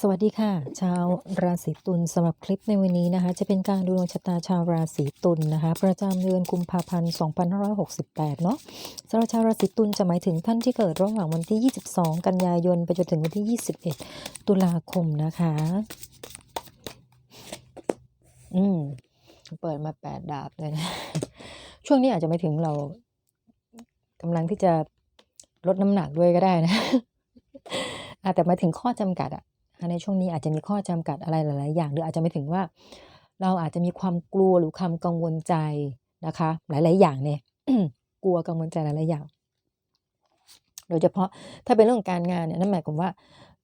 สวัสดีค่ะ ชาวราศีตุลสำหรับคลิปในวันนี้นะคะ จะเป็นการดูดวงชะตาชาวราศีตุลนะคะ ประจำเดือนกุมภาพันธ์ 2568 เนาะสำหรับชาวราศีตุลจะหมายถึงท่านที่เกิดระหว่างวันที่ 22 กันยายน ไปจนถึงวันที่ 21 ตุลาคมนะคะ อืม เปิดมาแปดดาบเลยนะช่วงนี้อาจจะไม่ถึงเรากำลังที่จะลดน้ำหนักด้วยก็ได้นะอะแต่มาถึงข้อจำกัดอะ ในช่วงนี้อาจจะมีข้อจำกัดอะไรหลาย ๆ อย่าง หรืออาจจะไม่ถึงว่า เราอาจจะมีความกลัวหรือความกังวลใจนะคะ หลาย ๆ อย่างเนี่ยกลัวกังวลใจหลาย ๆ อย่าง โดยเฉพาะถ้าเป็นเรื่องการงานเนี่ยนั่นหมายความว่า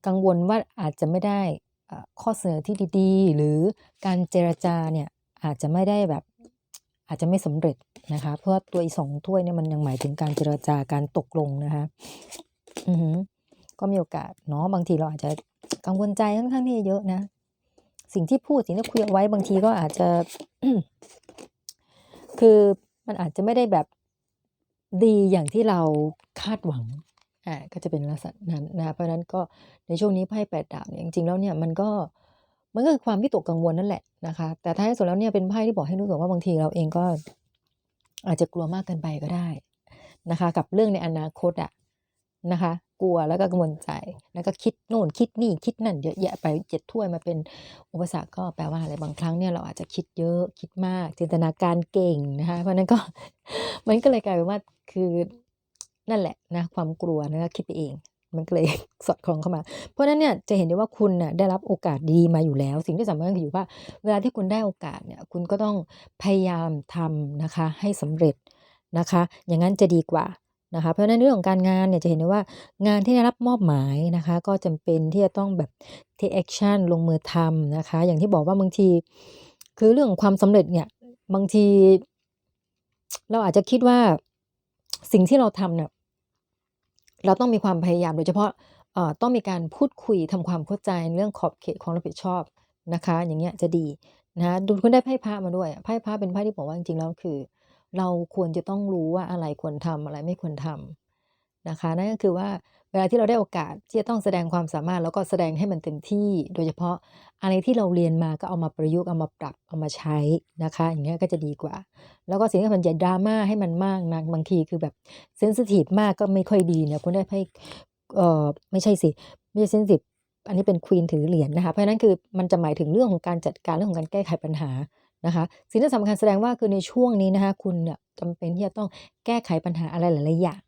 กังวลว่าอาจจะไม่ได้ข้อเสนอที่ดี ๆ หรือการเจรจาเนี่ยอาจจะไม่ได้แบบอาจจะไม่สำเร็จนะคะ เพราะว่าตัวอีสองถ้วยเนี่ยมันยังหมายถึงการเจรจาการตกลงนะคะ อือก็มีโอกาสเนาะบางทีเราอาจจะ กังวลใจค่อนข้างที่จะเยอะนะ สิ่งที่พูดสิ่งที่คุยเอาไว้บางทีก็อาจจะ คือมันอาจจะไม่ได้แบบดีอย่างที่เราคาดหวังอ่าก็จะเป็นลักษณะนั้นนะเพราะนั้นก็ในช่วงนี้ไพ่แปดดาบเนี่ยจริงๆแล้วเนี่ยมันก็มันก็คือความวิตกกังวลนั่นแหละนะคะ แต่ท้ายสุดแล้วเนี่ยเป็นไพ่ที่บอกให้รู้สึกว่าบางทีเราเองก็ อาจจะกลัวมากเกินไปก็ได้นะคะ กับเรื่องในอนาคตอะนะคะ กลัวแล้วก็กังวลใจ แล้วก็คิดโน่นคิดนี่คิดนั่นเยอะแยะไปเจ็ดถ้วยมาเป็นอุปสรรคก็แปลว่าอะไรบางครั้งเนี่ยเราอาจจะคิดเยอะคิดมาก จินตนาการเก่งนะคะเพราะนั้นก็มันก็เลยกลายเป็นว่าคือนั่นแหละนะความกลัวนะคิดไปเอง มันก็เลยสอดคล้องเข้ามา เพราะฉะนั้นเนี่ยจะเห็นได้ว่าคุณน่ะได้รับโอกาสดีมาอยู่แล้ว สิ่งที่สำคัญคืออยู่ว่า เวลาที่คุณได้โอกาสเนี่ยคุณก็ต้องพยายามทำนะคะให้สำเร็จนะคะ อย่างนั้นจะดีกว่า นะคะเพราะฉะนั้นเรื่องของการงานเนี่ยจะเห็นได้ว่างานที่ได้รับมอบหมายนะคะ ก็จำเป็นที่จะต้องแบบ take action ลงมือทำนะคะ อย่างที่บอกว่าบางที คือเรื่องของความสำเร็จเนี่ยบางที เราอาจจะคิดว่าสิ่งที่เราทำเนี่ยเราต้องมีความพยายามโดยเฉพาะเอ่อต้องมีการพูดคุยทำความเข้าใจในเรื่องขอบเขตความรับผิดชอบนะคะ อย่างเงี้ยจะดีนะะดูคุณได้ไพ่พระมาด้วยไพ่พระเป็นไพ่ที่บอกว่าจริงๆแล้วคือ เราควรจะต้องรู้ว่าอะไรควรทำอะไรไม่ควรทำนะคะ นั่นก็คือว่าเวลาที่เราได้โอกาสที่จะต้องแสดงความสามารถแล้วก็แสดงให้มันเต็มที่ โดยเฉพาะอะไรที่เราเรียนมาก็เอามาประยุกต์เอามาปรับเอามาใช้นะคะ อย่างเงี้ยก็จะดีกว่า แล้วก็สิ่งที่สำคัญอย่าดราม่าให้มันมากนักบางทีคือแบบเซนซิทีฟมากก็ไม่ค่อยดีเนี่ยคุณได้ไพ่เอ่อไม่ใช่สิไม่ใช่เซนซิทีฟอันนี้เป็นควีนถือเหรียญนะคะ เพราะฉะนั้นคือมันจะหมายถึงเรื่องของการจัดการเรื่องของการแก้ไขปัญหา นะคะสิ่งที่สำคัญแสดงว่าคือในช่วงนี้นะคะคุณเนี่ยจำเป็นที่จะต้องแก้ไขปัญหาอะไรหลายๆอย่าง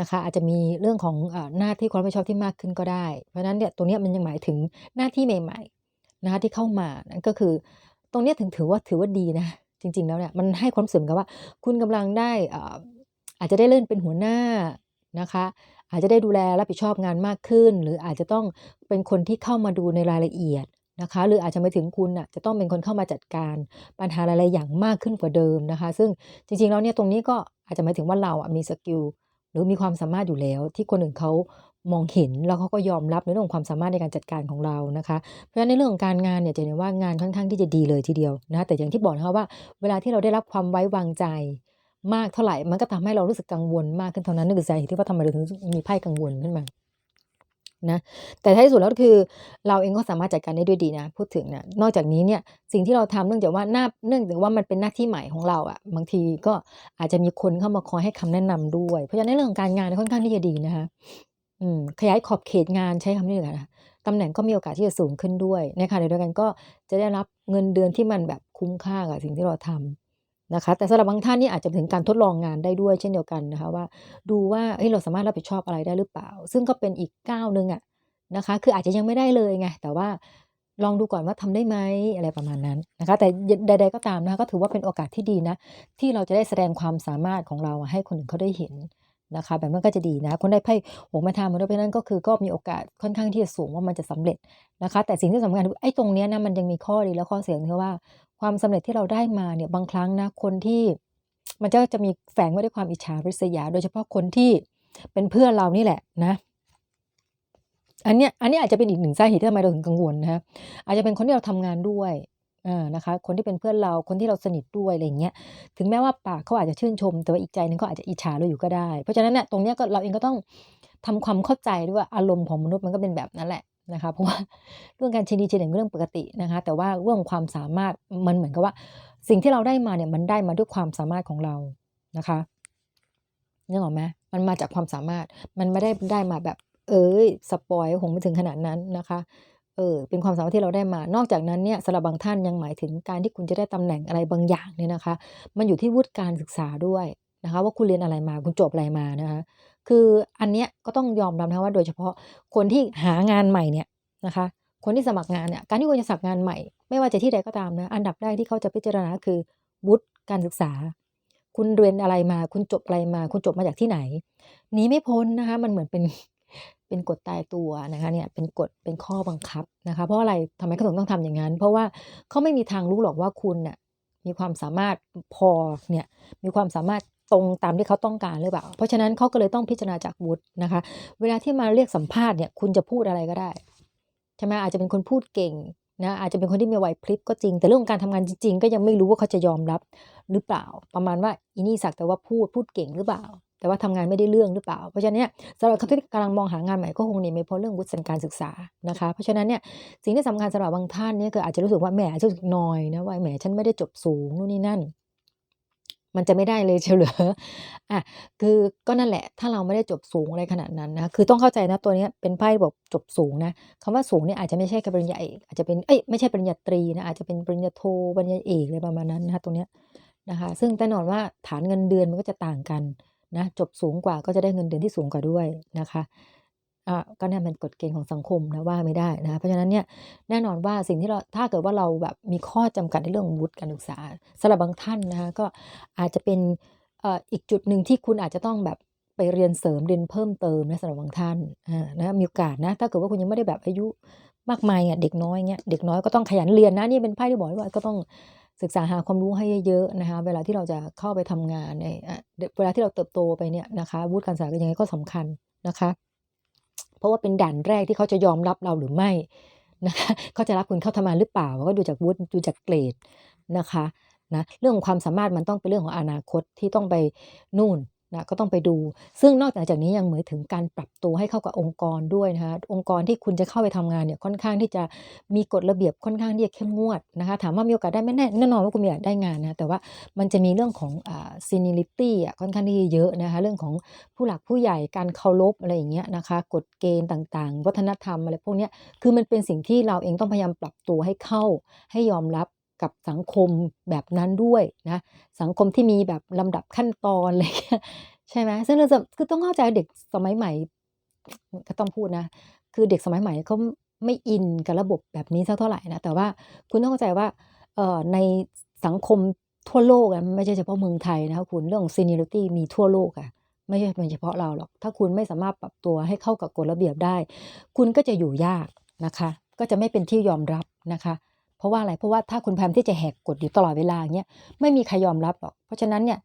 นะคะอาจจะมีเรื่องของอหน้าที่ความรับผิดชอบที่มากขึ้นก็ได้ เพราะฉะนั้นเนี่ยตรงนี้มันยังหมายถึงหน้าที่ใหม่ๆนะคะที่เข้ามานั่นก็คือ ตรงนี้ถึงถือว่าถือว่าดีนะจริง ๆแล้วเนี่ยมันให้ความสึกเหมือกับว่า คุณกำลังได้อ่ออาจจะได้เลื่อนเป็นหัวหน้านะคะอาจจะได้ดูแลรับผิดชอบงานมากขึ้น หรืออาจจะต้องเป็นคนที่เข้ามาดูในรายละเอียด นะคะ หรืออาจจะไม่ถึงคุณน่ะจะต้องเป็นคนเข้ามาจัดการปัญหาหลายๆอย่างมากขึ้นกว่าเดิมนะคะ ซึ่งจริงๆแล้วเนี่ยตรงนี้ก็อาจจะหมายถึงว่าเราอะมีสกิลหรือมีความสามารถอยู่แล้ว ที่คนอื่นเขามองเห็นแล้วเขาก็ยอมรับในเรื่องของความสามารถในการจัดการของเรานะคะ เพราะฉะนั้นในเรื่องของการงานเนี่ยจะเห็นว่างานค่อนข้างที่จะดีเลยทีเดียวนะคะแต่อย่างที่บอกนะคะว่า เวลาที่เราได้รับความไว้วางใจมากเท่าไหร่ มันก็ทำให้เรารู้สึกกังวลมากขึ้นเท่านั้นนั่นคือสาเหตุที่ว่าทำไมเราถึงมีไพ่กังวลขึ้นมา นะแต่ท้ายที่สุดแล้วก็คือเราเองก็สามารถจัดการได้ด้วยดีนะ พูดถึงนะนอกจากนี้เนี่ยสิ่งที่เราทำเนื่องจากว่าหน้าเนื่องจากว่ามันเป็นหน้าที่ใหม่ของเราอะบางทีก็อาจจะมีคนเข้ามาคอยให้คำแนะนำด้วย เพราะฉะนั้นเรื่องของการงานค่อนข้างที่จะดีนะคะอืมขยายขอบเขตงานใช้คำนี้ดีกว่านะตำแหน่งก็มีโอกาสที่จะสูงขึ้นด้วยนขณะเดียวกันก็จะได้รับเงินเดือนที่มันแบบคุ้มค่ากับสิ่งที่เราทำ นะคะแต่สำหรับบางท่านนี่อาจจะถึงการทดลองงานได้ด้วยเช่นเดียวกันนะคะว่าดูว่าเฮ้ยเราสามารถรับผิดชอบอะไรได้หรือเปล่า ซึ่งก็เป็นอีกก้าวหนึ่งอะนะคะ คืออาจจะยังไม่ได้เลยไงแต่ว่าลองดูก่อนว่าทำได้ไหมอะไรประมาณนั้นนะคะ แต่ใด ๆก็ตามนะคะก็ถือว่าเป็นโอกาสที่ดีนะ ที่เราจะได้แสดงความสามารถของเราให้คนอื่นเขาได้เห็นนะคะ แบบนั้นก็จะดีนะ คนได้ไพ่หงม้เท้ามาด้วยเพราะนั้นก็คือก็มีโอกาสค่อนข้างที่จะสูงว่ามันจะสำเร็จนะคะ แต่สิ่งที่สำคัญไอ้ตรงเนี้ยนะมันยังมีข้อดีและข้อเสียคือว่า ความสำเร็จที่เราได้มาเนี่ยบางครั้งนะคนที่มันก็จะมีแฝงไว้ด้วยความอิจฉาริษยา โดยเฉพาะคนที่เป็นเพื่อนเรานี่แหละนะอันเนี้ยอันนี้อาจจะเป็นอีกหนึ่งสาเหตุที่ทำไมเราถึงกังวลนะคะอาจจะเป็นคนที่เราทำงานด้วยอ่านะคะ คนที่เป็นเพื่อนเราคนที่เราสนิทด้วยอะไรเงี้ยถึงแม้ว่าปากเขาอาจจะชื่นชม แต่ว่าอีกใจนึงเขาอาจจะอิจฉาเราอยู่ก็ได้ เพราะฉะนั้นเนี่ยตรงเนี้ยก็เราเองก็ต้องทำความเข้าใจด้วยว่าอารมณ์ของมนุษย์มันก็เป็นแบบนั้นแหละ นะคะเพราะว่าเรื่องการชินีชินเด่นเป็นเรื่องปกตินะคะแต่ว่าเรื่องความสามารถมันเหมือนกับว่า สิ่งที่เราได้มาเนี่ยมันได้มาด้วยความสามารถของเรานะคะนึกออกไหมมันมาจากความสามารถมันไม่ได้ได้มาแบบ เอ้ยสปอยคงไม่ถึงขนาดนั้นนะคะเออเป็นความสามารถที่เราได้มา นอกจากนั้นเนี่ยสำหรับบางท่านยังหมายถึงการที่คุณจะได้ตำแหน่งอะไรบางอย่างเนี่ยนะคะ มันอยู่ที่วุฒิการศึกษาด้วยนะคะ ว่าคุณเรียนอะไรมาคุณจบอะไรมานะคะ คืออันเนี้ยก็ต้องยอมรับนะว่าโดยเฉพาะคนที่หางานใหม่เนี่ยนะคะ คนที่สมัครงานเนี่ยการที่คุณจะสมัครงานใหม่ ไม่ว่าจะที่ใดก็ตามนะอันดับแรกที่เขาจะพิจารณาคือวุฒิการศึกษา คุณเรียนอะไรมา คุณจบอะไรมา คุณจบมาจากที่ไหนหนีไม่พ้นนะคะ มันเหมือนเป็นเป็นกฎตายตัวนะคะเนี่ยเป็นกฎเป็นข้อบังคับนะคะ เพราะอะไรทำไมเขาถึงต้องทำอย่างนั้น เพราะว่าเขาไม่มีทางรู้หรอกว่าคุณน่ะมีความสามารถพอเนี่ยมีความสามารถ ตรงตามที่เขาต้องการหรือเปล่า เพราะฉะนั้นเขาก็เลยต้องพิจารณาจากวุฒินะคะ เวลาที่มาเรียกสัมภาษณ์เนี่ยคุณจะพูดอะไรก็ได้ใช่ไหมอาจจะเป็นคนพูดเก่งนะอาจจะเป็นคนที่มีไหวพริบก็จริง แต่เรื่องของการทำงานจริง ๆ ก็ยังไม่รู้ว่าเขาจะยอมรับหรือเปล่า ประมาณว่าอีนี่สักแต่ว่าพูดพูดเก่งหรือเปล่า แต่ว่าทำงานไม่ได้เรื่องหรือเปล่า เพราะฉะนั้นเนี่ยสำหรับคนที่กำลังมองหางานใหม่ก็คงหนีไม่พ้นเรื่องวุฒิการศึกษานะคะเพราะฉะนั้นเนี่ยสิ่งที่สำคัญสำหรับบางท่านเนี่ยคืออาจจะรู้สึกว่าแหมรู้สึกนอยนะว่าแหมฉันไม่ได้จบสูงนู่นนี่นั่น มันจะไม่ได้เลยเฉลออะคือก็นั่นแหละ ถ้าเราไม่ได้จบสูงอะไรขนาดนั้นนะคือต้องเข้าใจนะตัวนี้เป็นไพ่บอกจบสูงนะคำว่าสูงเนี่ยอาจจะไม่ใช่แค่ปริญญาเอกอาจจะเป็นเอ้ยไม่ใช่ปริญญาตรีนะอาจจะเป็นปริญญาโทปริญญาเอกอะไรประมาณนั้นนะคะตรงเนี้ยนะคะซึ่งแน่นอนว่าฐานเงินเดือนมันก็จะต่างกันนะจบสูงกว่าก็จะได้เงินเดือนที่สูงกว่าด้วยนะคะ ก็เนี่ยเป็นกฎเกณฑ์ของสังคมนะว่าไม่ได้นะเพราะฉะนั้นเนี่ยแน่นอนว่าสิ่งที่เราถ้าเกิดว่าเราแบบมีข้อจำกัดในเรื่องวุฒิการศึกษาสำหรับบางท่านนะคะก็อาจจะเป็นอีกจุดหนึ่งที่คุณอาจจะต้องแบบไปเรียนเสริมเรียนเพิ่มเติมนะสำหรับบางท่านนะมีโอกาสนะถ้าเกิดว่าคุณยังไม่ได้แบบอายุมากมายอะเด็กน้อยเงี้ยเด็กน้อยก็ต้องขยันเรียนนะนี่เป็นไพ่ที่บอกว่าก็ต้องศึกษาหาความรู้ให้เยอะๆนะคะ เวลาที่เราจะเข้าไปทำงานในเวลาที่เราเติบโตไปเนี่ยนะคะวุฒิการศึกษาก็ยังไงก็สำคัญนะคะ เพราะว่าเป็นด่านแรกที่เขาจะยอมรับเราหรือไม่นะคะเขาจะรับคุณเข้าทำงานหรือเปล่าก็ดูจากวุฒิดูจากเกรดนะคะนะเรื่องของความสามารถมันต้องเป็นเรื่องของอนาคตที่ต้องไปนู่น นะก็ต้องไปดู ซึ่งนอกจากจากนี้ยังเหมายถึงการปรับตัวให้เข้ากับองค์กรด้วยนะคะองค์กรที่คุณจะเข้าไปทำงานเนี่ยค่อนข้างที่จะมีกฎระเบียบค่อนข้างที่จะเข้มงวดนะคะถามว่ามีโอกาสได้ไหมแน่แน่นอนว่าคุณมีโอกาสได้งานนะแต่ว่ามันจะมีเรื่องของอ่า seniority อะค่อนข้างที่จะเยอะนะคะเรื่องของผู้หลักผู้ใหญ่การเคารพอะไรอย่างเงี้ยนะคะกฎเกณฑ์ต่างๆ วัฒนธรรมอะไรพวกเนี้ยคือมันเป็นสิ่งที่เราเองต้องพยายามปรับตัวให้เข้าให้ยอมรับ กับสังคมแบบนั้นด้วยนะสังคมที่มีแบบลำดับขั้นตอนอะไรเงี้ยใช่ไหมซึ่งเราจะคือต้องเข้าใจเด็กสมัยใหม่ ก็ต้องพูดนะ คือเด็กสมัยใหม่เขาไม่อินกับระบบแบบนี้สักเท่าไหร่นะแต่ว่าคุณต้องเข้าใจว่าเออในสังคมทั่วโลกอะไม่ใช่เฉพาะเมืองไทยนะคะคุณเรื่องของ seniority มีทั่วโลกอะไม่ใช่เป็นเฉพาะเราหรอก ถ้าคุณไม่สามารถปรับตัวให้เข้ากับกฎระเบียบได้ คุณก็จะอยู่ยากนะคะ ก็จะไม่เป็นที่ยอมรับนะคะ เพราะว่าอะไรเพราะว่าถ้าคุณพยายามที่จะแหกกฎอยู่ตลอดเวลาอย่างเงี้ยไม่มีใครยอมรับหรอก เพราะฉะนั้นเนี่ย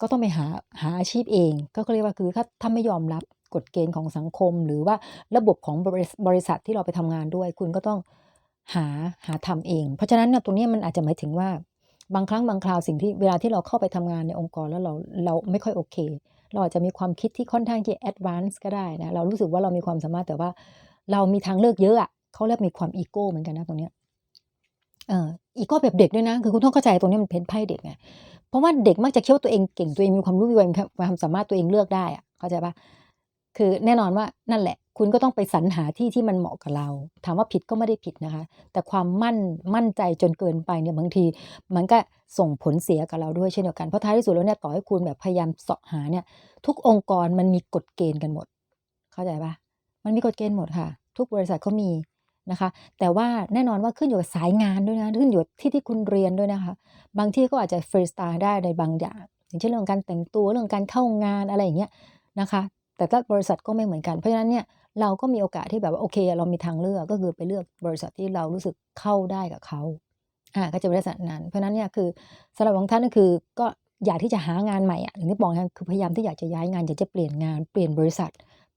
ก็ต้องไปหาหาอาชีพเอง ก็เรียกว่าคือถ้าถ้าไม่ยอมรับกฎเกณฑ์ของสังคม หรือว่าระบบของบริษัทที่เราไปทำงานด้วย คุณก็ต้องหาหาทำเอง เพราะฉะนั้นเนี่ยตรงนี้มันอาจจะหมายถึงว่าบางครั้งบางคราวสิ่งที่เวลาที่เราเข้าไปทำงานในองค์กรแล้วเราเราไม่ค่อยโอเค เราอาจจะมีความคิดที่ค่อนข้างที่แอดวานซ์ก็ได้นะเรารู้สึกว่าเรามีความสามารถแต่ว่า เรามีทางเลือกเยอะอะเขาเรียกมีความอีโก้เหมือนกันนะตรงเนี้ย อ่ออีโก้แบบเด็กด้วยนะ คือคุณต้องเข้าใจตรงนี้มันเป็นไพ่เด็กไงเพราะว่าเด็กมักจะคิดว่าตัวเองเก่งตัวเองมีความรู้มีความสามารถตัวเองเลือกได้อะเข้าใจปะคือแน่นอนว่านั่นแหละ คุณก็ต้องไปสรรหาที่ที่มันเหมาะกับเรา ถามว่าผิดก็ไม่ได้ผิดนะคะ แต่ความมั่นมั่นใจจนเกินไปเนี่ยบางที มันก็ส่งผลเสียกับเราด้วยเช่นเดียวกันเพราะท้ายที่สุดแล้วเนี่ยต่อให้คุณแบบพยายามเสาะหาเนี่ย ทุกองค์กรมันมีกฎเกณฑ์กันหมด เข้าใจปะมันมีกฎเกณฑ์หมดค่ะ ทุกบริษัทเขามี นะคะ แต่ว่าแน่นอนว่าขึ้นอยู่กับสายงานด้วยนะขึ้นอยู่ที่ที่คุณเรียนด้วยนะคะ บางที่ก็อาจจะฟรีสไตล์ได้ในบางอย่าง อย่างเช่นเรื่องการแต่งตัวเรื่องการเข้างานอะไรอย่างเงี้ยนะคะ แต่ละบริษัทก็ไม่เหมือนกันเพราะฉะนั้นเนี่ยเราก็มีโอกาสที่แบบว่าโอเค เรามีทางเลือกก็คือไปเลือกบริษัทที่เรารู้สึกเข้าได้กับเขาอ่าก็จะเป็นลักษณะนั้น เพราะฉะนั้นเนี่ยคือสำหรับบางท่านก็คือก็อยากที่จะหางานใหม่อะอย่างที่บอกนะคือพยายามที่อยากจะย้ายงานอยากจะเปลี่ยนงานเปลี่ยนบริษัท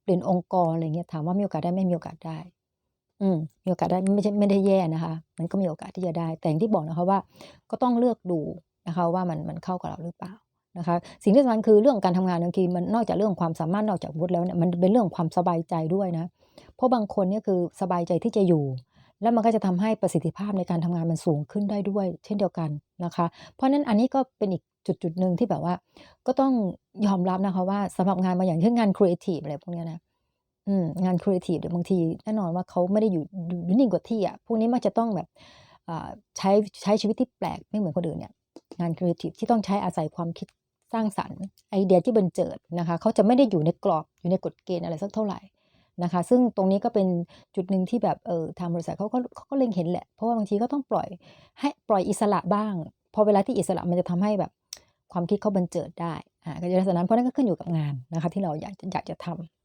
เปลี่ยนองค์กรอะไรเงี้ยถามว่ามีโอกาสได้ไม่มีโอกาสได้ อืมมีโอกาสได้ไม่ใช่ไม่ได้แย่นะคะ มันก็มีโอกาสที่จะได้ แต่อย่างที่บอกนะคะว่าก็ต้องเลือกดูนะคะว่ามันมันเข้ากับเราหรือเปล่านะคะสิ่งที่สำคัญคือเรื่องการทำงานบางทีมันนอกจากเรื่องความสามารถนอกจากวุฒิแล้วเนี่ยมันเป็นเรื่องความสบายใจด้วยนะเพราะบางคนเนี่ยคือสบายใจที่จะอยู่ แล้วมันก็จะทำให้ประสิทธิภาพในการทำงานมันสูงขึ้นได้ด้วย เช่นเดียวกันนะคะ เพราะฉะนั้นอันนี้ก็เป็นอีกจุดจุดหนึ่งที่แบบว่า ก็ต้องยอมรับนะคะว่าสำหรับงานบาอย่างเช่นงานครีเอทีฟอะไรพวกนี้นะ อืมงานครีเอทีฟเดี๋ยวบางทีแน่นอนว่าเขาไม่ได้อยู่อยู่นิ่งกว่าที่อะพวกนี้มันจะต้องแบบใช้ใช้ชีวิตที่แปลกไม่เหมือนคนอื่นเนี่ยงานครีเอทีฟที่ต้องใช้อาศัยความคิดสร้างสรรค์ไอเดียที่บันเจิดนะคะเขาจะไม่ได้อยู่ในกรอบอยู่ในกฎเกณฑ์อะไรสักเท่าไหร่นะคะ ซึ่งตรงนี้ก็เป็นจุดหนึ่งที่แบบเออทางบริษัทเขาก็เขาก็เล็งเห็นแหละ เพราะว่าบางทีก็ต้องปล่อยให้ปล่อยอิสระบ้าง พอเวลาที่อิสระมันจะทำให้แบบความคิดเขาบันเจิดได้อ่าก็จะลักษณะนั้นเพราะนั่นก็ขึ้นอยู่กับงานนะคะที่เราอยากอยากจะทำ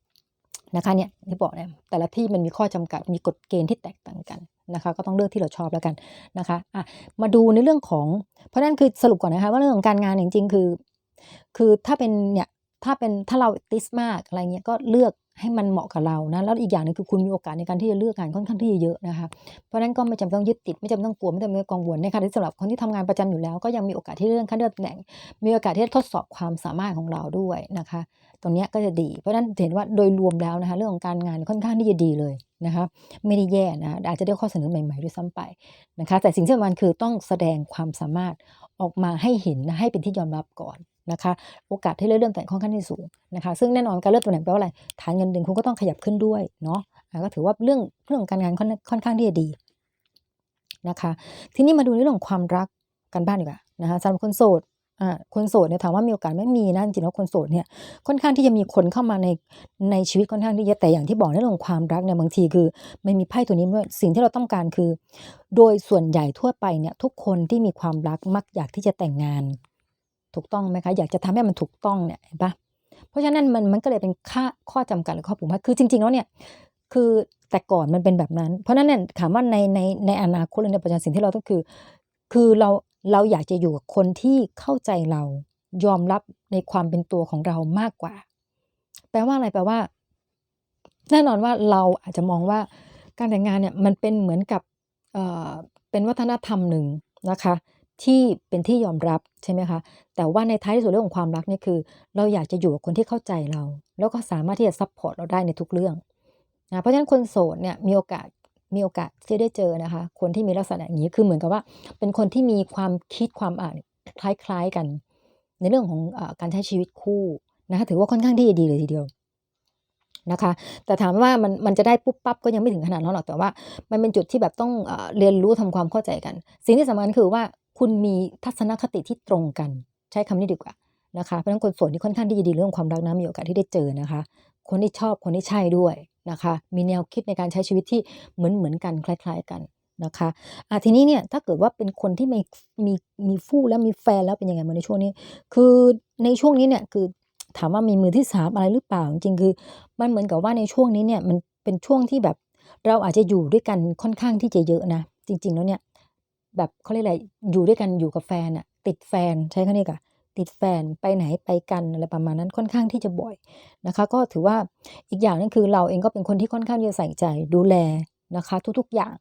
นะคะเนี่ยที่บอกเนี่ยแต่ละที่มันมีข้อจำกัดมีกฎเกณฑ์ที่แตกต่างกันนะคะ ก็ต้องเลือกที่เราชอบแล้วกันนะคะอะมาดูในเรื่องของ เพราะนั่นคือสรุปก่อนนะคะว่าเรื่องของการงานจริงๆคือ คือถ้าเป็นเนี่ยถ้าเป็นถ้าเราติสมากอะไรเงี้ยก็เลือก ให้มันเหมาะกับเรานะแล้วอีกอย่างหนึงคือคุณมีโอกาสในการที่จะเลือกงานค่อนข้างที่จะเยอะนะคะเพราะฉะนั้นก็ไม่จำเป็นต้องยึดติดไม่จำเป็นต้องกลัวไม่จำเป็นต้องกังวลนะคะที่สำหรับคนที่ทำงานประจำอยู่แล้ว ก็ยังมีโอกาสที่เลื่อนขั้นเลื่อนตำแหน่ง มีโอกาสที่จะทดสอบความสามารถของเราด้วยนะคะ ตรงนี้ก็จะดี เพราะฉะนั้นเห็นว่าโดยรวมแล้วนะคะเรื่องของการงานค่อนข้างที่จะดีเลยนะคะไม่ได้แย่นะอาจจะได้ข้อเสนอใหม่ๆด้วยซ้ำไปนะคะแต่สิ่งที่สำคัญคือต้องแสดงความสามารถออกมาให้เห็นนะให้เป็นที่ยอมรับก่อน นะคะ โอกาสที่เลื่อนตำแหน่งค่อนข้างที่สูงนะคะ ซึ่งแน่นอนการเลื่อนตำแหน่งแปลว่าอะไร ฐานเงินเดือนคุณก็ต้องขยับขึ้นด้วยเนาะก็ถือว่าเรื่องเรื่องการงานค่อนค่อนข้างที่จะดีนะคะ ทีนี้มาดูในเรื่องของความรักกันบ้างดีกว่านะคะสำหรับคนโสดอ่าคนโสดเนี่ยถามว่ามีโอกาสไม่มีนะจริงๆแล้วคนโสดเนี่ยค่อนข้างที่จะมีคนเข้ามาในในชีวิตค่อนข้างที่จะแต่อย่างที่บอกในเรื่องของความรักเนี่ยบางทีคือไม่มีไพ่ตัวนี้ด้วยสิ่งที่เราต้องการคือ โดยส่วนใหญ่ทั่วไปเนี่ยทุกคนที่มีความรักมักอยากที่จะแต่งงาน ถูกต้องไหมคะ อยากจะทำให้มันถูกต้องเนี่ยเห็นปะเพราะฉะนั้นมันมันก็เลยเป็นค่าข้อจำกัดหรือข้อผูกมัดคือจริงๆแล้วเนี่ยคือแต่ก่อนมันเป็นแบบนั้น เพราะฉะนั้นเนี่ยถามว่าในในในอนาคตหรือในปัจจุบันสิ่งที่เราต้องคือ คือเราเราอยากจะอยู่กับคนที่เข้าใจเรายอมรับในความเป็นตัวของเรามากกว่า แปลว่าอะไรแปลว่า แน่นอนว่าเราอาจจะมองว่าการแต่งงานเนี่ยมันเป็นเหมือนกับเออเป็นวัฒนธรรมหนึ่งนะคะ ที่เป็นที่ยอมรับใช่ไหมคะ แต่ว่าในท้ายที่สุดเรื่องของความรักนี่คือ เราอยากจะอยู่กับคนที่เข้าใจเรา แล้วก็สามารถที่จะซัพพอร์ตเราได้ในทุกเรื่องนะเพราะฉะนั้นคนโสดเนี่ยมีโอกาสมีโอกาสที่ได้เจอนะคะ คนที่มีลักษณะอย่างนี้คือเหมือนกับว่า เป็นคนที่มีความคิดความอ่านคล้ายๆกัน ในเรื่องของอการใช้ชีวิตคู่นะคะถือว่าค่อนข้างที่จะดีเลยทีเดียวนะคะ แต่ถามว่ามันมันจะได้ปุ๊บปั๊บก็ยังไม่ถึงขนาดนั้นหรอกแต่ว่า มันเป็นจุดที่แบบต้องเอ่อเรียนรู้ทำความเข้าใจกัน สิ่งที่สำคัญคือว่า คุณมีทัศนคติที่ตรงกัน ใช้คำนี้ดีกว่านะคะเพราะฉะนั้นคนโสดนี่ค่อนข้างที่จะดีเรื่องความรักนะมีโอกาสที่ได้เจอนะคะ คนที่ชอบคนที่ใช่ด้วยนะคะ มีแนวคิดในการใช้ชีวิตที่เหมือนเหมือนกันคล้าย ๆ กันนะคะอะทีนี้เนี่ยถ้าเกิดว่าเป็นคนที่มีมีมีฟู่แล้วมีแฟนแล้วเป็นยังไงมาในช่วงนี้ คือในช่วงนี้เนี่ยคือถามว่ามีมือที่สามอะไรหรือเปล่าจริงๆคือ มันเหมือนกับว่าในช่วงนี้เนี่ยมันเป็นช่วงที่แบบเราอาจจะอยู่ด้วยกันค่อนข้างที่จะเยอะนะ จริง ๆ แล้วเนี่ย แบบเขาเรียกอะไรอยู่ด้วยกันอยู่กับแฟนอะติดแฟนใช้คำนี้ก่ะติดแฟนไปไหนไปกันอะไรประมาณนั้นค่อนข้างที่จะบ่อยนะคะ ก็ถือว่าอีกอย่างนึงคือเราเองก็เป็นคนที่ค่อนข้างที่จะใส่ใจดูแลนะคะ ทุกๆอย่าง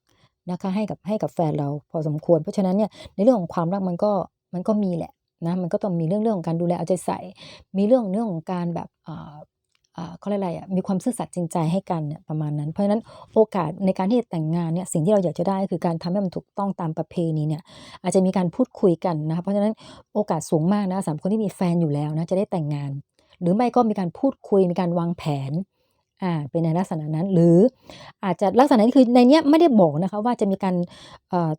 นะคะให้กับให้กับแฟนเราพอสมควร เพราะฉะนั้นเนี่ยในเรื่องของความรักมันก็มันก็มีแหละนะมันก็ต้องมีเรื่องเรื่องของการดูแลเอาใจใส่ มีเรื่องเรื่องของการแบบ เขาเรียกอะไรอะมีความซื่อสัตย์จริงใจให้กันเนี่ยประมาณนั้น เพราะฉะนั้นโอกาสในการที่จะแต่งงานเนี่ยสิ่งที่เราอยากจะได้คือการทำให้มันถูกต้องตามประเพณีเนี่ยอาจจะมีการพูดคุยกันนะคะเพราะฉะนั้นโอกาสสูงมากนะสำหรับคนที่มีแฟนอยู่แล้วนะจะได้แต่งงาน หรือไม่ก็มีการพูดคุยมีการวางแผนอ่าเป็นในลักษณะนั้นหรืออาจจะลักษณะนี้คือในเนี้ยไม่ได้บอกนะคะว่าจะมีการเอ่อ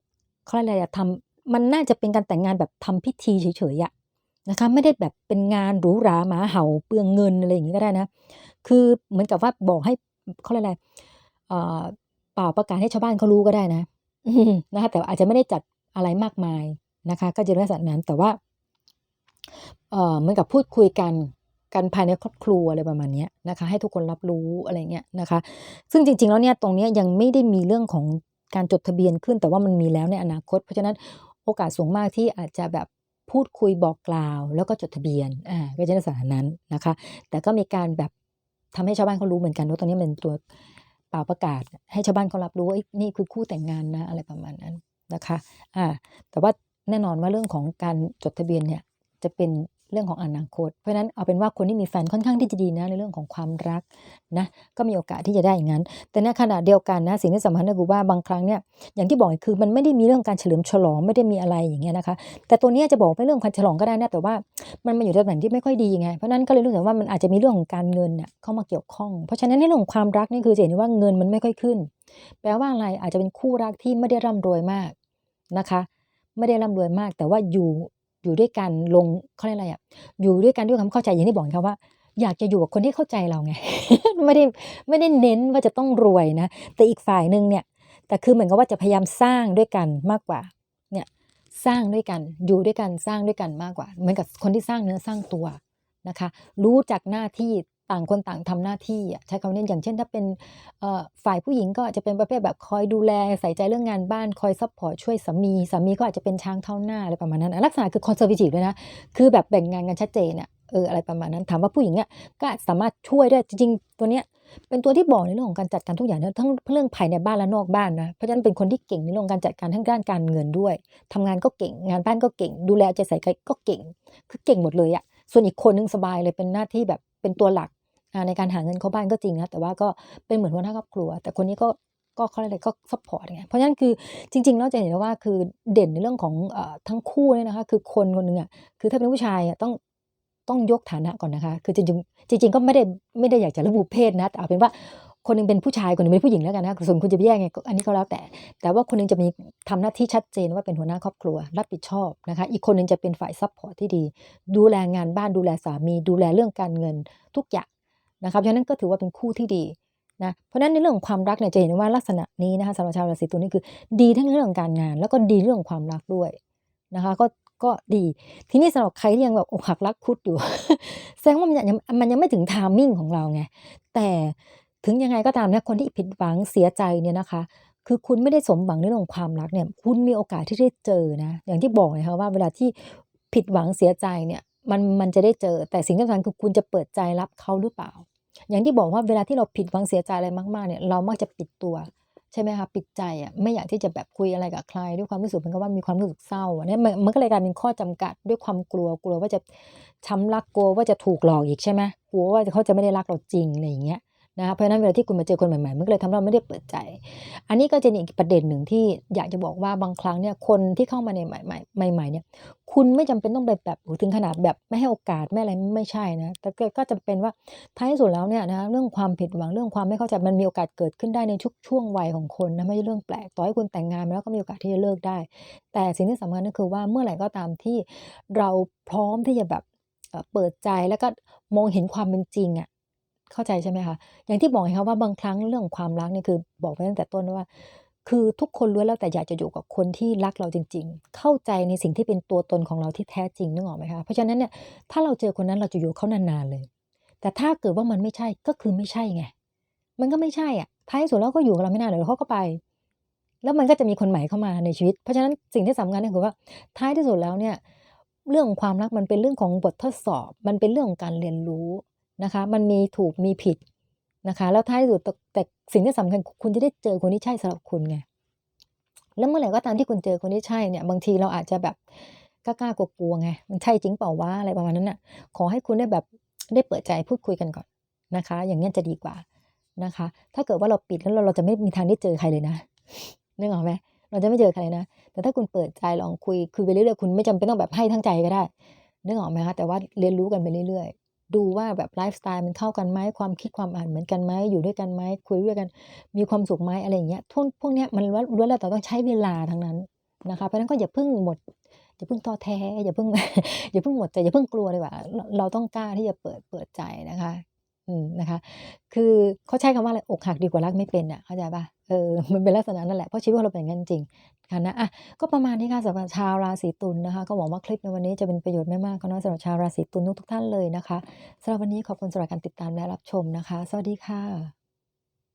เขาเรียกอะไรอะทำมันน่าจะเป็นการแต่งงานแบบทำพิธีเฉยๆอะ นะคะไม่ได้แบบเป็นงานหรูหราหมาเห่าเปลืองเงินอะไรอย่างงี้ก็ได้นะ คือเหมือนกับว่าบอกให้เขาเรียกอะไรเอ่อเป่าประกาศให้ชาวบ้านเขารู้ก็ได้นะนะคะแต่อาจจะไม่ได้จัดอะไรมากมายนะคะ ก็จะลักษณะนั้นแต่ว่าเอ่อเหมือนกับพูดคุยกันกันภายในครอบครัวอะไรประมาณนี้นะคะให้ทุกคนรับรู้อะไรเงี้ยนะคะ ซึ่งจริง ๆ แล้วเนี่ยตรงนี้ยังไม่ได้มีเรื่องของการจดทะเบียนขึ้น แต่ว่ามันมีแล้วในอนาคต เพราะฉะนั้นโอกาสสูงมากที่อาจจะแบบ พูดคุยบอกกล่าว แล้วก็จดทะเบียนอ่าก็จะในสถานนั้นนะคะ แต่ก็มีการแบบทำให้ชาวบ้านเขารู้เหมือนกันว่าตอนนี้เป็นตัวเป่าประกาศ ให้ชาวบ้านเขารับรู้ว่าเอ้นี่คือคู่แต่งงานนะอะไรประมาณนั้นนะคะอ่าแต่ว่าแน่นอนว่าเรื่องของการจดทะเบียนเนี่ยจะเป็น เรื่องของอนาคต เพราะฉะนั้นเอาเป็นว่าคนที่มีแฟนค่อนข้างที่จะดีนะในเรื่องของความรักนะก็มีโอกาสที่จะได้อย่างนั้น แต่ในขณะเดียวกันนะสิ่งที่สำคัญก็คือว่าบางครั้งเนี่ยอย่างที่บอกคือมันไม่ได้มีเรื่องการเฉลิมฉลองไม่ได้มีอะไรอย่างเงี้ยนะคะ แต่ตัวเนี้ยจะบอกเป็นเรื่องการฉลองก็ได้นะแต่ว่ามันมาอยู่ตำแหน่งที่ไม่ค่อยดีไงเพราะนั้นก็เลยรู้สึกว่ามันอาจจะมีเรื่องของการเงินเนี่ยเข้ามาเกี่ยวข้อง เพราะฉะนั้นในเรื่องของความรักนี่คือเห็นว่าเงินมันไม่ค่อยขึ้น แปลว่าอะไรอาจจะเป็นคู่รักที่ไม่ได้ร่ำรวยมากนะคะ ไม่ได้ร่ำรวยมาก แต่ว่าอยู่ อยู่ด้วยกันลงเขาเรียกอะไรอะอยู่ด้วยกันด้วยความเข้าใจอย่างที่บอกครับว่า อยากจะอยู่กับคนที่เข้าใจเราไง ไม่ได้ไม่ได้เน้นว่าจะต้องรวยนะ แต่อีกฝ่ายหนึ่งเนี่ย แต่คือเหมือนกับว่าจะพยายามสร้างด้วยกันมากกว่าเนี่ยสร้างด้วยกันอยู่ด้วยกันสร้างด้วยกันมากกว่า เหมือนกับคนที่สร้างเนื้อสร้างตัวนะคะ รู้จักหน้าที่ ต่างคนต่างทำหน้าที่อะใช้คำนี้อย่างเช่น ถ้าเป็นฝ่ายผู้หญิงก็อาจจะเป็นประเภทแบบคอยดูแลใส่ใจเรื่องงานบ้านคอยซัพพอร์ตช่วยสามีสามีก็อาจจะเป็นช้างเท่าหน้าอะไรประมาณนั้นลักษณะคือคอนเซอร์วทีฟเลยนะคือแบบแบ่งงานกันชัดเจนอะเอออะไรประมาณนั้นถามว่าผู้หญิงเนี่ยก็สามารถช่วยได้จริงๆ ตัวเนี้ยเป็นตัวที่บอกในเรื่องของการจัดการทุกอย่างทั้งเรื่องภายในบ้านและนอกบ้านนะเพราะฉะนั้นเป็นคนที่เก่งในเรื่องการจัดการทั้งด้านการเงินด้วยทำงานก็เก่งงานบ้านก็เก่ง ดูแลใจใส่ก็เก่ง คือเก่งหมดเลยอะส่วนอีกคนนึงสบายเลยเป็นหน้าที่แบบ เป็นตัวหลักในการหาเงินเข้าบ้านก็จริงนะแต่ว่าก็เป็นเหมือนหัวหน้าครอบครัว แต่คนนี้ก็ก็เขาอะไรก็ซัพพอร์ตไงเพราะฉะนั้นคือจริง ๆ เราจะเห็นว่าคือเด่นในเรื่องของทั้งคู่เนี่ยนะคะ คือคนคนหนึ่งอะคือถ้าเป็นผู้ชายอะต้องต้องยกฐานะก่อนนะคะ คือจริงๆจริงๆก็ไม่ได้ไม่ได้อยากจะระบุเพศนะแต่เอาเป็นว่า คนนึงเป็นผู้ชายคนนึงเป็นผู้หญิงแล้วกันนะส่วนคุณจะแยกไงอันนี้ก็แล้วแต่ แต่ว่าคนนึงจะมีทำหน้าที่ชัดเจนว่าเป็นหัวหน้าครอบครัว รับผิดชอบนะคะอีกคนนึงจะเป็นฝ่ายซัพพอร์ตที่ดี ดูแลงานบ้านดูแลสามี ดูแลเรื่องการเงินทุกอย่างนะครับฉะนั้นก็ถือว่าเป็นคู่ที่ดีนะเพราะฉะนั้นในเรื่องของความรักเนี่ยจะเห็นว่าลักษณะนี้นะคะสำหรับชาวราศีตุลนี่คือดีทั้งเรื่องการงาน แล้วก็ดีเรื่องความรักด้วยนะคะก็ก็ดี ทีนี้สำหรับใครที่ยังแบบอกหักรักคุดอยู่ แสดงว่ามันยังมันยังไม่ถึงทามมิ่งของเราไงแต่ ถึงยังไงก็ตามเนี่ยคนที่ผิดหวังเสียใจเนี่ยนะคะ คือคุณไม่ได้สมหวังในเรื่องความรักเนี่ย คุณมีโอกาสที่ได้เจอนะ อย่างที่บอกนะคะว่าเวลาที่ผิดหวังเสียใจเนี่ยมันมันจะได้เจอ แต่สิ่งสำคัญคือคุณจะเปิดใจรับเขาหรือเปล่า อย่างที่บอกว่าเวลาที่เราผิดหวังเสียใจอะไรมากๆเนี่ยเรามักจะปิดตัวใช่ไหมคะปิดใจอะไม่อยากที่จะแบบคุยอะไรกับใคร ด้วยความรู้สึกมันก็ว่ามีความรู้สึกเศร้าอันนี้มันก็เลยกลายเป็นข้อจำกัดด้วยความกลัวกลัวว่าจะช้ำรักกลัวว่าจะถูกหลอกอีกใช่ไหมกลัวว่าเขาจะไม่ได้รักเราจริงอะไรอย่างเงี้ย นะคะเพราะฉะนั้นเวลาที่คุณมาเจอคนใหม่ๆมันก็เลยทำให้เราไม่ได้เปิดใจ อันนี้ก็จะอีกประเด็นหนึ่งที่อยากจะบอกว่าบางครั้งเนี่ยคนที่เข้ามาในใหม่ๆใหม่ๆเนี่ยคุณไม่จำเป็นต้องไปแบบถึงขนาดแบบไม่ให้โอกาสไม่อะไรไม่ใช่นะแต่ก็จำเป็นว่าท้ายสุดแล้วเนี่ยนะเรื่องความผิดหวังเรื่องความไม่เข้าใจมันมีโอกาสเกิดขึ้นได้ในทุกช่วงวัยของคนนะไม่ใช่เรื่องแปลกต่อให้คุณแต่งงานมาแล้วก็มีโอกาสที่จะเลิกได้ แต่สิ่งที่สำคัญก็คือว่าเมื่อไหร่ก็ตามที่เราพร้อมที่จะแบบเปิดใจแล้วก็มองเห็นความเป็นจริงอะ เข้าใจใช่ไหมคะ อย่างที่บอกไงคะว่าบางครั้งเรื่องความรักเนี่ยคือบอกไปตั้งแต่ต้นว่า คือทุกคนล้วนแล้วแต่อยากจะอยู่กับคนที่รักเราจริง ๆ เข้าใจในสิ่งที่เป็นตัวตนของเราที่แท้จริงนึกออกไหมคะ เพราะฉะนั้นเนี่ยถ้าเราเจอคนนั้นเราจะอยู่เขานานๆเลย แต่ถ้าเกิดว่ามันไม่ใช่ก็คือไม่ใช่ไง มันก็ไม่ใช่อะ ท้ายสุดแล้วก็อยู่กับเราไม่นานเดี๋ยวเขาก็ไป แล้วมันก็จะมีคนใหม่เข้ามาในชีวิต เพราะฉะนั้นสิ่งที่สำคัญก็คือว่าท้ายที่สุดแล้วเนี่ยเรื่องความรักมันเป็นเรื่องของบททดสอบ มันเป็นเรื่องของการเรียนรู้ นะคะ มันมีถูกมีผิดนะคะ แล้วท้ายสุดแต่สิ่งที่สำคัญคุณจะได้เจอคนที่ใช่สำหรับคุณไงแล้วเมื่อไหร่ก็ตามที่คุณเจอคนที่ใช่เนี่ยบางทีเราอาจจะแบบกล้ากลัวๆไงมันใช่จริงเปล่าวะอะไรประมาณนั้นน่ะ ขอให้คุณได้แบบได้เปิดใจพูดคุยกันก่อนนะคะ อย่างนี้จะดีกว่านะคะ ถ้าเกิดว่าเราปิดแล้วเราเราจะไม่มีทางได้เจอใครเลยนะนึกออกไหมเราจะไม่เจอใครนะ แต่ถ้าคุณเปิดใจลองคุยคุยไปเรื่อยๆคุณไม่จำเป็นต้องแบบให้ทั้งใจก็ได้นึกออกไหมคะแต่ว่าเรียนรู้กันไปเรื่อย ดูว่าแบบไลฟ์สไตล์มันเข้ากันไหมความคิดความอ่านเหมือนกันไหมอยู่ด้วยกันไหมคุยด้วยกัน มีความสุขไหมอะไรอย่างเงี้ยทุกพวกเนี้ยมันล้วนแล้วแต่ต้องใช้เวลาทั้งนั้นนะคะเพราะนั้นก็อย่าเพิ่งหมดอย่าเพิ่งท้อแท้อย่าเพิ่งอย่าเพิ่งหมดใจอย่าเพิ่งกลัวเลยว่าเราต้องกล้าที่จะเปิดเปิดใจนะคะ อืมนะคะ คือเขาใช้คำว่าอะไรอกหักดีกว่ารักไม่เป็นอะเข้าใจปะ ออมันเป็นลักษณะนั่นแหละ เพราะชีวิตเราเป็นงั้นจริงค่ะนะอะก็ประมาณนี้ค่ะสำหรับชาวราศีตุลนะคะ ก็หวังว่าคลิปในวันนี้จะเป็นประโยชน์ไม่มากก็น้อยสำหรับชาวราศีตุลทุกท่านเลยนะคะสำหรับวันนี้ขอบคุณสำหรับการติดตามและรับชมนะคะ สวัสดีค่ะ